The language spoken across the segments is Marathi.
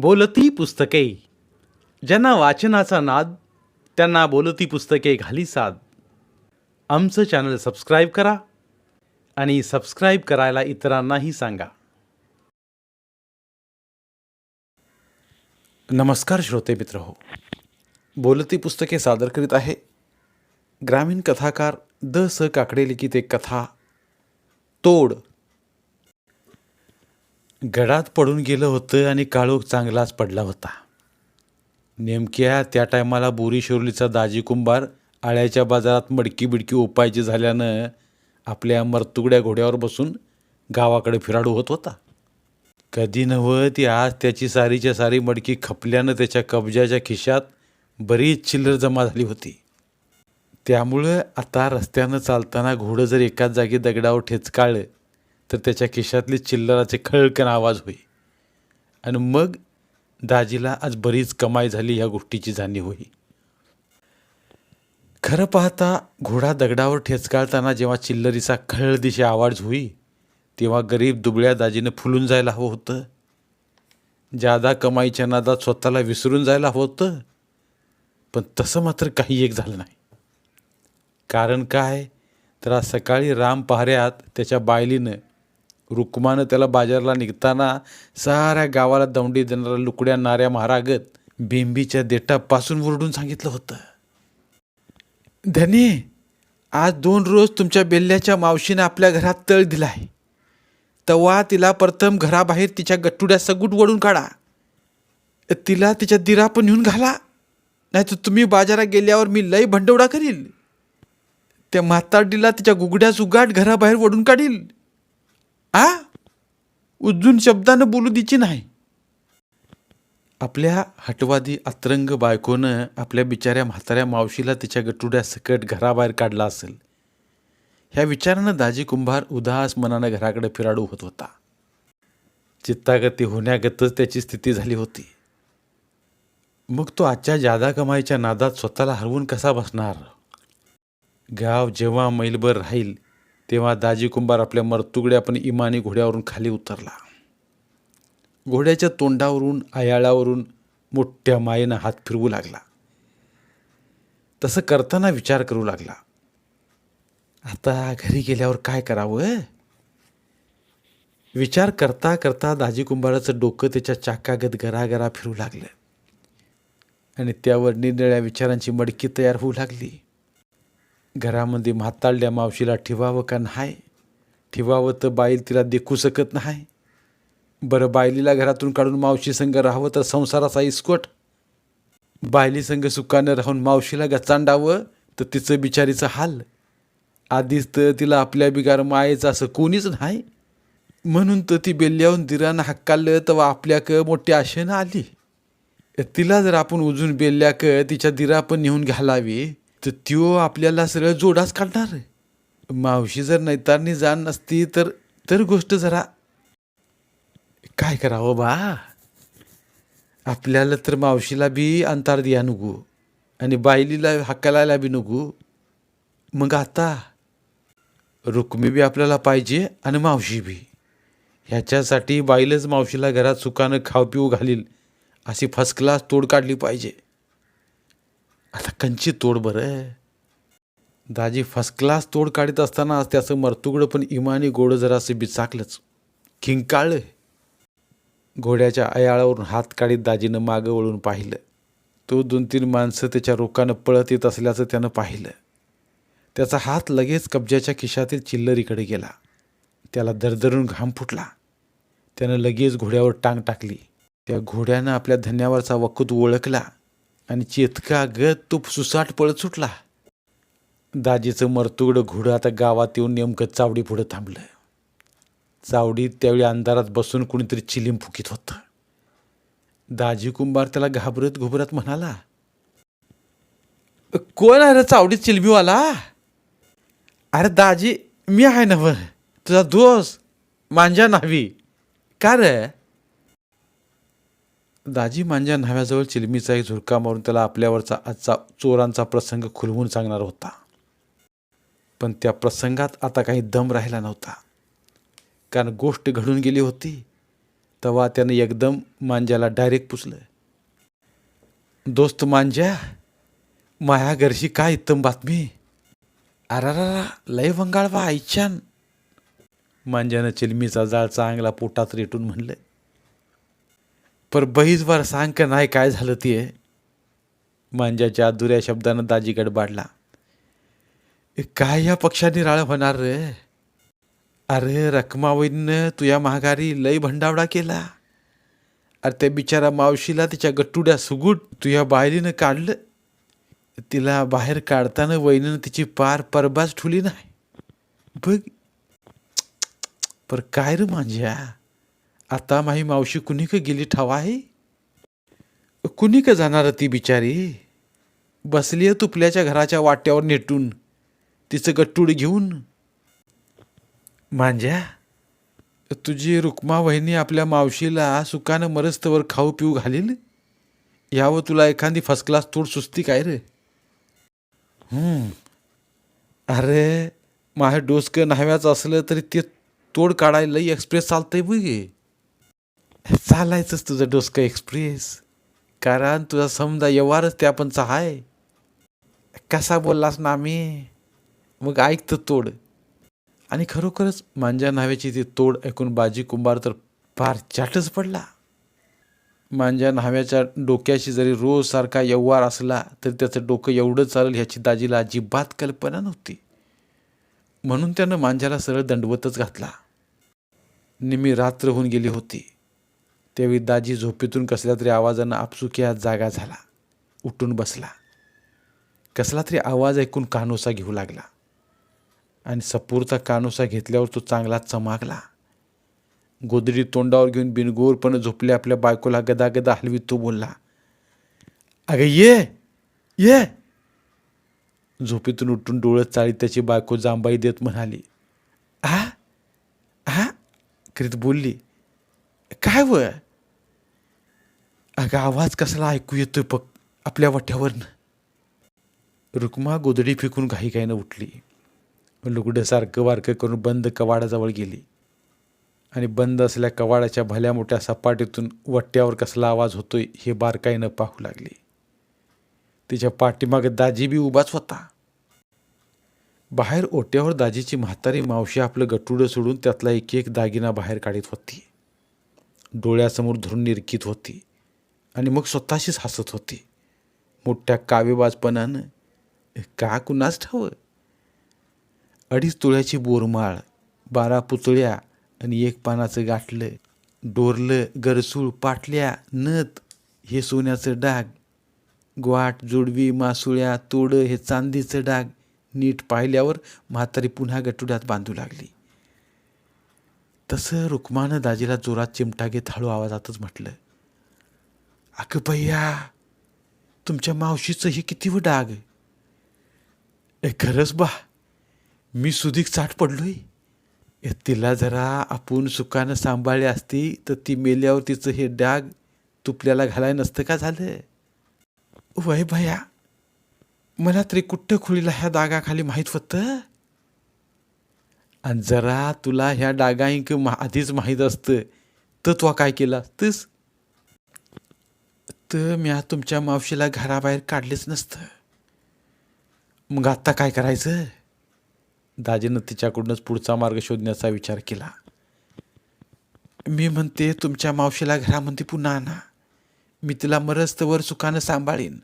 बोलती पुस्तके. ज्यांना वाचनाचा नाद त्यांना बोलती पुस्तके घाली साद. आमचं चॅनल सबस्क्राईब करा आणि सबस्क्राईब करायला इतरांनाही सांगा. नमस्कार श्रोते मित्र हो बोलती पुस्तके सादर करीत आहे ग्रामीण कथाकार द स काकडे लिखित एक कथा तोड गडात पडून गेलं होतं आणि काळोख चांगलाच पडला होता. नेमक्या त्या टायमाला बोरी शिरोलीचा दाजी कुंभार आळ्याच्या बाजारात मडकी बिडकी उपायची झाल्यानं आपल्या मरतुगड्या घोड्यावर बसून गावाकडे फिराडू होत होता. कधी नव्हं ती आज त्याची सारीच्या सारी मडकी खपल्यानं त्याच्या कब्जाच्या खिशात बरीच चिल्लर जमा झाली होती. त्यामुळं आता रस्त्यानं चालताना घोडं जर एकाच जागी दगडावर ठेचकाळलं तर त्याच्या खिशातली चिल्लराचे खळकन आवाज होई. आणि मग दाजीला आज बरीच कमाई झाली ह्या गोष्टीची जाणीव होई. खरं पाहता घोडा दगडावर ठेचकाळताना जेव्हा चिल्लरीचा खळ दिशे आवाज होई तेव्हा गरीब दुबळ्या दाजीनं फुलून जायला हवं होतं. जादा कमाईच्या नादात स्वतःला विसरून जायला हवं होतं. पण तसं मात्र काही एक झालं नाही. कारण काय? तर आज सकाळी राम पहाऱ्यात त्याच्या बायलीनं रुक्मानं त्याला बाजारला निघताना साऱ्या गावाला दौंडी देणाऱ्या लुकड्या नाऱ्या महारागत बेंबीच्या देठापासून ओरडून सांगितलं होतं. धनी आज दोन रोज तुमच्या बेल्ल्याच्या मावशीनं आपल्या घरात तळ दिलाय. तवा तिला प्रथम घराबाहेर तिच्या गट्टुड्या सगुट वडून काढा. तिला तिच्या दिरा पण नेऊन घाला. नाही तर तुम्ही बाजारात गेल्यावर मी लई भंडवडा करील. त्या म्हातारडीला तिच्या गुगड्याच उगाट घराबाहेर वडून काढील. आ? उजून शब्दानं बोलू दिची नाही. आपल्या हटवादी अतरंग बायकोनं आपल्या बिचाऱ्या म्हाताऱ्या मावशीला तिच्या गटुड्या सकट घराबाहेर काढला असेल. ह्या विचारानं दाजी कुंभार उदास मनानं घराकडे फिराडू होत होता. चित्तागती होण्यागतच त्याची स्थिती झाली होती. मग तो आजच्या जादा कमाईच्या नादात स्वतःला हरवून कसा बसणार? गाव जेव्हा मैलभर राहील तेव्हा दाजी कुंभार आपल्या मरतुगड्या पण इमानी घोड्यावरून खाली उतरला. घोड्याच्या तोंडावरून आयाळावरून मोठ्या मायेनं हात फिरवू लागला. तसं करताना विचार करू लागला. आता घरी गेल्यावर काय करावं? विचार करता करता दाजी कुंभाराचं डोकं त्याच्या चाकागत गरागरा फिरू लागलं. आणि त्यावर निरनिळ्या विचारांची मडकी तयार होऊ लागली. घरामध्ये म्हाताळल्या मावशीला ठेवावं का नाही? ठेवावं तर बाईल तिला देखू शकत नाही. बरं बायलीला घरातून काढून मावशी संग राहावं तर संसाराचा इस्कोट. बायली संग सुखानं राहून मावशीला गचांडावं तर तिचं बिचारीचं हाल. आधीच तर तिला आपल्या बिगार मायेचं असं कोणीच नाही. म्हणून तर ती बेल्ल्याहून दिरानं हक्कालं तेव्हा आपल्याक मोठी आशेनं आली. तिला जर आपण उजून बेल्ल्याक तिच्या दिरा पण नेऊन घालावी तर त्यो आपल्याला सगळं जोडाच काढणार मावशी जर नैतारनी जाण नसती तर तर गोष्ट जरा काय करावं बा? आपल्याला तर मावशीला बी अंतार द्या नको आणि बायलीला हक्कालायला बी नको. मग आता रुक्मी बी आपल्याला पाहिजे आणि मावशी बी. ह्याच्यासाठी बाईलच मावशीला घरात सुखानं खाऊ पिऊ घालील. अशी फर्स्ट क्लास तोड काढली पाहिजे. आता कंची तोड बरं दाजी फर्स्ट क्लास तोड काढत असताना त्याचं मर्तुगडं पण इमानी गोडं जरासं बिचाकलंच. खिंकाळलं घोड्याच्या अयाळावरून हात काढीत दाजीनं मागं वळून पाहिलं. तो दोन तीन माणसं त्याच्या रोखानं पळत येत असल्याचं त्यानं पाहिलं. त्याचा हात लगेच कब्जाच्या खिशातील चिल्लरीकडे गेला. त्याला दरदरून घाम फुटला. त्यानं लगेच घोड्यावर टांग टाकली. त्या घोड्यानं आपल्या धन्यावरचा वकूत ओळखला. आणि चेतका गत तो सुसाट पळत सुटला. दाजीचं मरतुगडं घोडं आता गावात येऊन नेमकं चावडी पुढं थांबलं. चावडीत त्यावेळी अंधारात बसून कुणीतरी चिलीम फुकीत होतं. दाजी कुंभार त्याला घाबरत घुबरत म्हणाला कोण आहे रे चावडीत चिलमीवाला अरे दाजी मी आहे ना वर तुझा दोस्त मांजा नावी. का रे? दाजी मांजा न्हाव्याजवळ चिलमीचा एक झुरका मारून त्याला आपल्यावरचा आजचा चोरांचा प्रसंग खुलवून सांगणार होता. पण त्या प्रसंगात आता काही दम राहिला नव्हता. कारण गोष्ट घडून गेली होती तेव्हा त्यानं एकदम मांज्याला डायरेक्ट पुसलं. दोस्त मांज्या माया घरशी काय इतम बातमी? अरारा लय वंगाळ बा आईच्यान. मांज्यानं चिलमीचा जाळ चांगला पोटात रेटून म्हणलं. पर बहिजवार सांग का नाही काय झालं ते? मांज्याच्या दुऱ्या शब्दानं दाजी गडबाडला काय या पक्षाने राळ होणार रे? अरे रकमावईनं तुझ्या महागारी लय भंडावडा केला. अरे त्या बिचारा मावशीला तिच्या गट्टुड्या सुगूट तुझ्या बाहेरीनं काढलं. तिला बाहेर काढताना वहिनीनं तिची पार परबाज ठुली नाही. बघ. पर काय रे माझ्या आता माही मावशी कुणी का गेली ठावा आहे? कुणी का जाणार ती बिचारी? बसली तुपल्याच्या घराच्या वाट्यावर नेटून. तिचं गट्टूड घेऊन. मांज्या तुझी रुक्मा वहिनी आपल्या मावशीला सुकानं मरस्तवर खाऊ पिऊ घालील? यावं तुला एखादी फर्स्ट क्लास तोड सुस्ती काय रे? अरे माझं डोसकं न्हाव्याचं असलं तरी ते तोड काढायला एक्सप्रेस चालतंय बघ हे. चालायचंच तुझं डोसकं एक्सप्रेस कारण तुझा समजा व्यवहारच ते पंचा आहे कसा बोललास ना आम्ही? मग ऐकतं तोड. आणि खरोखरच मांजा न्हाव्याची ती तोड ऐकून बाजी कुंभार तर फार चाटच पडला. मांजा न्हाव्याच्या डोक्याशी जरी रोज सारखा व्यवहार असला तरी त्याचं डोकं एवढं चालेल ह्याची दाजीला अजिबात कल्पना नव्हती. म्हणून त्यानं मांजाला सरळ दंडवतच घातला. निमी रात्र होऊन गेली होती. त्यावेळी दाजी झोपेतून कसल्या तरी आवाजानं आपसुक्या जागा झाला. उठून बसला. कसला तरी आवाज ऐकून कानोसा घेऊ लागला. आणि सपूरचा कानोसा घेतल्यावर तो चांगला चमागला गोदडी तोंडावर घेऊन बिनगोरपणे झोपले आपल्या बायकोला गदागदा हलवी तो बोलला अगं ये ये. झोपेतून उठून डोळं चाळीत त्याची बायको जांबाई देत म्हणाली आ आ करीत बोलली काय व अगं आवाज कसला ऐकू येतोय पक आपल्या वाट्यावरनं. रुक्मा गोदडी फेकून घाईघाईनं उठली. लुगडं सारखं वारकं करून बंद कवाडाजवळ गेली. आणि बंद असल्या कवाडाच्या भल्या मोठ्या सपाटीतून वट्ट्यावर कसला आवाज होतोय हे बारकाईनं पाहू लागली. तिच्या पाठीमागं दाजी बी उभाच होता. बाहेर ओट्यावर दाजीची म्हातारी मावशी आपलं गटुडं सोडून त्यातला एक एक दागिना बाहेर काढीत होती. डोळ्यासमोर धरून निरखीत होती. आणि मग स्वतःशीच हसत होती. मोठ्या काव्यबाजपणानं. का कुणाच ठावं? अडीच तुळ्याची बोरमाळ बारा पुतळ्या आणि एक पानाचं गाठलं डोरलं गरसूळ पाटल्या नथ हे सोन्याचं डाग ग्वाट जोडवी मासुळ्या तोडं हे चांदीचं डाग नीट पाहिल्यावर म्हातारी पुन्हा गटुड्यात बांधू लागली. तसं रुक्मानं दाजीला जोरात चिमटा घेत हळू आवाजातच म्हटलं अगं भैया तुमच्या मावशीचं हे किती व डाग ए खरंच बा मी सुधीक चाट पडलोय. तिला जरा आपण सुखानं सांभाळली असती तर ती मेल्यावर तिचं हे डाग तुपल्याला घालाय नसतं का झालं? वय भया मला तरी कुठं खुळीला ह्या डागाखाली माहीत होतं? आणि जरा तुला ह्या डागांक मा आधीच माहीत असतं तर तू काय केलं असतंस तर मी आज तुमच्या मावशीला घराबाहेर काढलेच नसतं. मग आत्ता काय करायचं? दाजीनं तिच्याकडूनच पुढचा मार्ग शोधण्याचा विचार केला. मी म्हणते तुमच्या मावशीला घरामध्ये पुन्हा आणा. मी तिला मरस्तवर सुखानं सांभाळीन.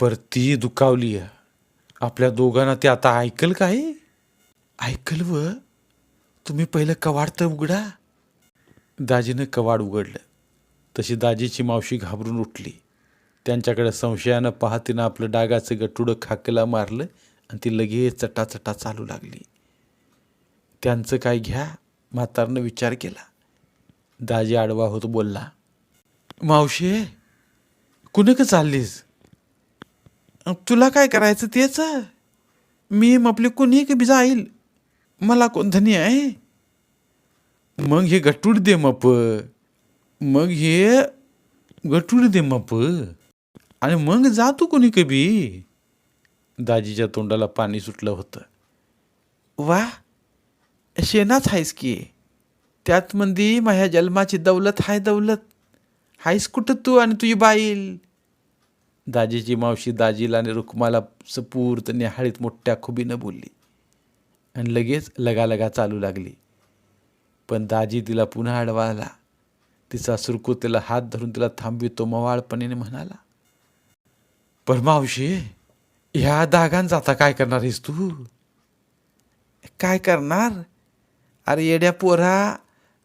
पर ती दुखावली आपल्या दोघांना ते आता ऐकल काय ऐकल व? तुम्ही पहिलं कवाड तर उघडा. दाजीनं कवाड उघडलं. तशी दाजीची मावशी घाबरून उठली. त्यांच्याकडे संशयानं पाहत तिनं आपलं डागाचं गटुडं खाकला मारलं आणि ती लगेच चटाचटा चालू लागली. त्यांचं काय घ्या म्हातारनं विचार केला. दाजी आडवा होत बोलला मावशी का चाललीस? तुला काय करायचं तेच? मी आपली कुणी का बी जाईल? मला कोण धनी आहे? मग हे गटूड दे मप. मग हे गटूड दे मप. आणि मग जा तू कोणी कबी दाजीच्या तोंडाला पाणी सुटलं होतं. वा शेणाच आहेस की. त्यात मंदी माझ्या जन्माची दौलत हाय दौलत. हायस कुठं तू आणि तुझी बाईल? दाजीची मावशी दाजीला आणि रुक्माला सपूर्त निहाळीत मोठ्या खुबीनं बोलली. आणि लगेच लगालगा चालू लागली. पण दाजी तिला पुन्हा अडवाला तिचा सुरकुतीला हात धरून तिला थांबवितो मवाळपणीने म्हणाला पण मावशी ह्या दागांचा आता काय करणार आहेस तू? काय करणार? अरे येड्या पोरा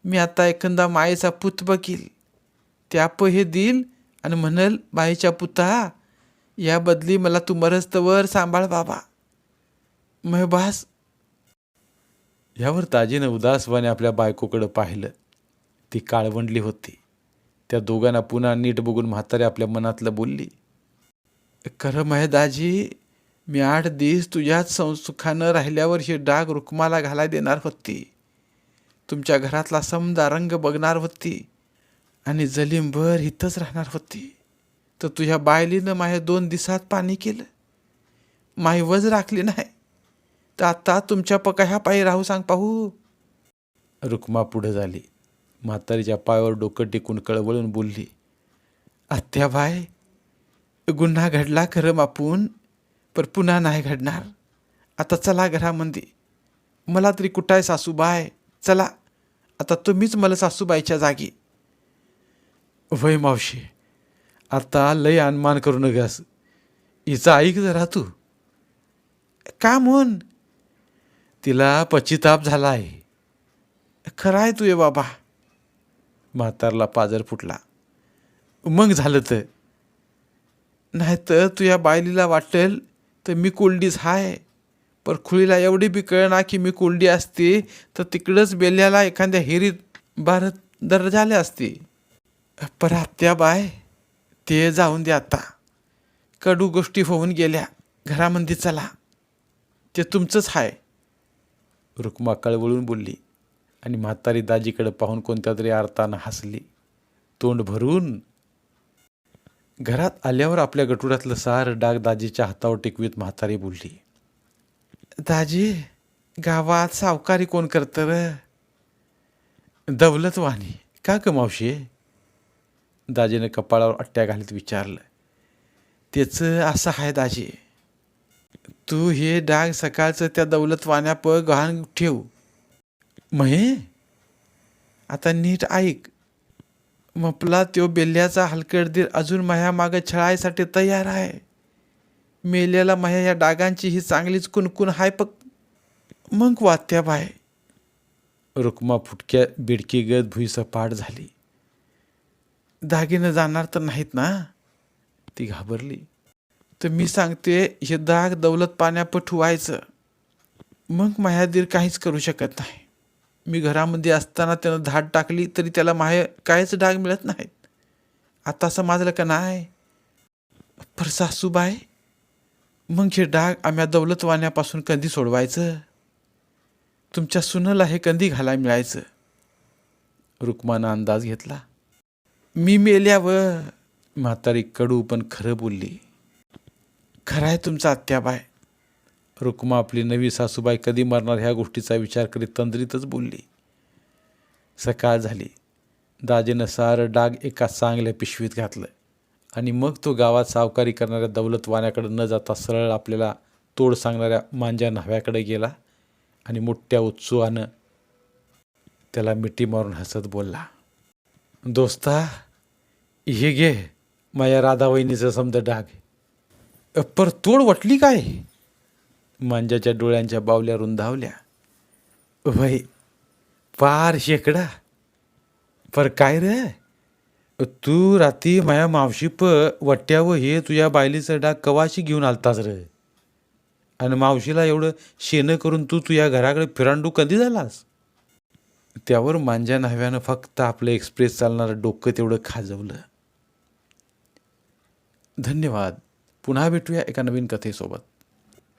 मी आता एखादा मायेचा पुत बघील त्या हे देईल आणि म्हणल बाईच्या पुता या बदली मला तू मरस्तवर सांभाळ बाबा. मग बास यावर ताजीनं उदासवाने आपल्या बायकोकडं पाहिलं. ती काळवंडली होती. त्या दोघांना पुन्हा नीट बघून म्हातारी आपल्या मनातलं बोलली खरं महेदाजी मी आठ दिवस तुझ्याच संसुखानं राहिल्यावर ही डाग रुक्माला घालाय देणार होती. तुमच्या घरातला समदा रंग बघणार होती आणि जलीमभर इथंच राहणार होती. तर तुझ्या बायलीनं माझ्या दोन दिवसात पाणी केलं. माही वज राखली नाही. तर आता तुमच्या पका ह्या पायी राहू सांग पाहू. रुक्मा पुढे झाली. म्हातारीच्या पायावर डोकं टेकून कळवळून बोलली आत्याबाई गुन्हा घडला खरं मापून पर पुन्हा नाही घडणार. आता चला घरामध्ये मला तरी कुठं आहे सासूबाय चला. आता तुम्हीच मला सासूबाईच्या जागी. वय मावशी आता लय अनमान करू नकास हिचा ऐक जरा तू. का म्हण? तिला पश्चिताप झाला आहे खरं आहे तुझे बाबा. म्हातारला पाजर फुटला. मग झालं तर? नाही तर तुझ्या बायलीला वाटेल तर मी कोल्डीच हाय. पर खुळीला एवढी बी कळना की मी कोल्डी असते तर तिकडंच बेल्याला एखाद्या हिरीत भारत दर झाले असते. पर आत्या बाय ते जाऊन दे आता. कडू गोष्टी होऊन गेल्या. घरामध्ये चला. ते तुमचंच हाय. रुक्मा कळवळून बोलली. आणि म्हातारी दाजीकडे पाहून कोणत्या तरी अर्थानं हसली. तोंड भरून. घरात आल्यावर आपल्या गटुड्यातलं सार डाग दाजीच्या हातावर टेकवीत म्हातारी बोलली. दाजी गावात सावकारी कोण करतं र? दौलतवाणी का ग मावशी? दाजीनं कपाळावर अट्ट्या घालीत विचारलं. त्याचं असं आहे दाजी. तू हे डाग सकाळचं त्या दौलतवाण्या प गहाण ठेव. महे आता नीट ऐक. मपला त्यो बेल्याचा हलकडदीर अजून माया मागं छळायसाठी तयार आहे. मेल्याला माया या डागांची ही चांगलीच कुणकुण हाय पक मग वात्या बाय. रुक्मा फुटक्या बिडकी गत भुईसं पाठ झाली. दागिनं जाणार तर नाहीत ना? ती घाबरली. तर मी सांगते हे दाग दौलत पाण्यापट व्हायचं. मग मायादीर काहीच करू शकत नाही. मी घरामध्ये असताना त्यानं धाड टाकली तरी त्याला माहे काहीच डाग मिळत नाहीत. आता समजलं का नाही? पर सासूबाय मग हे डाग आम्या दौलतवाण्यापासून कधी सोडवायचं? तुमच्या सुनला हे कंदी घालाय मिळायचं? रुक्मानं अंदाज घेतला. मी मेल्यावर म्हातारी कडू पण खरं बोलली. खरं आहे तुमचा आत्याबाय रुक्मा आपली नवी सासूबाई कधी मरणार ह्या गोष्टीचा विचार करीत तंद्रीतच बोलली. सकाळ झाली. दाजीनं सारं डाग एका चांगल्या पिशवीत घातलं आणि मग तो गावात सावकारी करणाऱ्या दौलतवाण्याकडे न जाता सरळ आपल्याला तोड सांगणाऱ्या मांज्या न्हाव्याकडे गेला आणि मोठ्या उत्सवानं त्याला मिठी मारून हसत बोलला. दोस्ता हे घे माझ्या राधावहिनीचं समजा डाग. पर तोड वटली काय? मांजाच्या डोळ्यांच्या बावल्या रुंधावल्या वय पार शेकडा. पर काय रे? तू रात्री माया मावशी प वट्यावं हे तुझ्या बायलीचं डाग कवाशी घेऊन आलतास रे? आणि मावशीला एवढं शेणं करून तू तुझ्या घराकडे फिरांडू कधी झालास? त्यावर मांजा न्हाव्यानं फक्त आपलं एक्सप्रेस चालणारं डोकं तेवढं खाजवलं. धन्यवाद. पुन्हा भेटूया एका नवीन कथेसोबत.